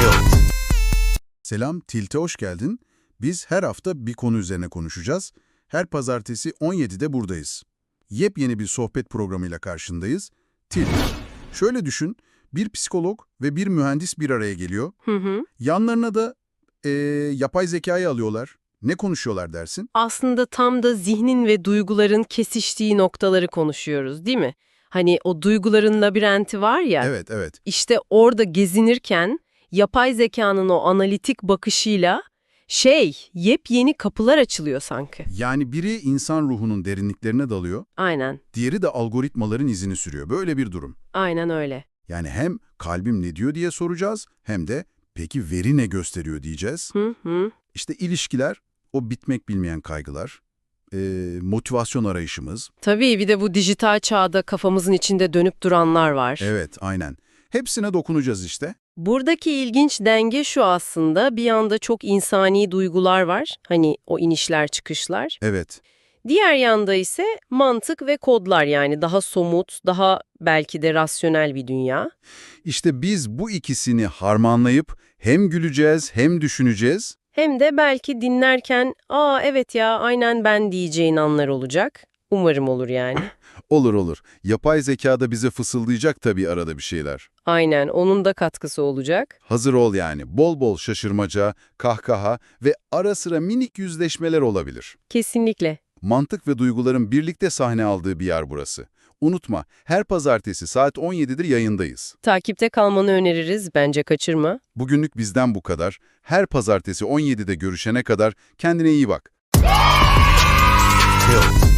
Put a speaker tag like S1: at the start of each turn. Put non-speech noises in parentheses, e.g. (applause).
S1: Tilt.
S2: Selam, Tilt'e hoş geldin. Biz her hafta bir konu üzerine konuşacağız. Her pazartesi 17'de buradayız. Yepyeni bir sohbet programıyla karşındayız. Tilt. Şöyle düşün, bir psikolog ve bir mühendis bir araya geliyor.
S3: Hı hı.
S2: Yanlarına da eee, yapay zekayı alıyorlar. Ne konuşuyorlar dersin?
S3: Aslında tam da zihnin ve duyguların kesiştiği noktaları konuşuyoruz değil mi? Hani o duyguların labirenti var ya,
S2: Evet, evet.
S3: işte orada gezinirken yapay zekanın o analitik bakışıyla şey, yepyeni kapılar açılıyor sanki.
S2: Yani biri insan ruhunun derinliklerine dalıyor,
S3: Aynen,
S2: diğeri de algoritmaların izini sürüyor. Böyle bir durum.
S3: aynen öyle.
S2: Yani hem kalbim ne diyor diye soracağız, hem de peki veri ne gösteriyor diyeceğiz.
S3: Hı hı.
S2: İşte ilişkiler, o bitmek bilmeyen kaygılar, eee, motivasyon arayışımız.
S3: Tabii bir de bu dijital çağda kafamızın içinde dönüp duranlar var.
S2: Evet, aynen. Hepsine dokunacağız işte.
S3: Buradaki ilginç denge şu aslında, bir yanda çok insani duygular var, hani o inişler çıkışlar.
S2: Evet,
S3: Diğer yanda ise mantık ve kodlar yani daha somut, daha belki de rasyonel bir dünya.
S2: işte biz bu ikisini harmanlayıp hem güleceğiz hem düşüneceğiz.
S3: Hem de belki dinlerken ''Aa evet ya aynen ben'' diyeceğin anlar olacak. Umarım olur yani. (laughs)
S2: Olur olur. Yapay zeka da bize fısıldayacak tabii arada bir şeyler.
S3: Aynen onun da katkısı olacak.
S2: Hazır ol yani. Bol bol şaşırmaca, kahkaha ve ara sıra minik yüzleşmeler olabilir.
S3: Kesinlikle.
S2: Mantık ve duyguların birlikte sahne aldığı bir yer burası. Unutma, her pazartesi saat 17'dir yayındayız.
S3: Takipte kalmanı öneririz bence kaçırma.
S2: Bugünlük bizden bu kadar. Her pazartesi 17'de görüşene kadar kendine iyi bak.
S1: Tilt.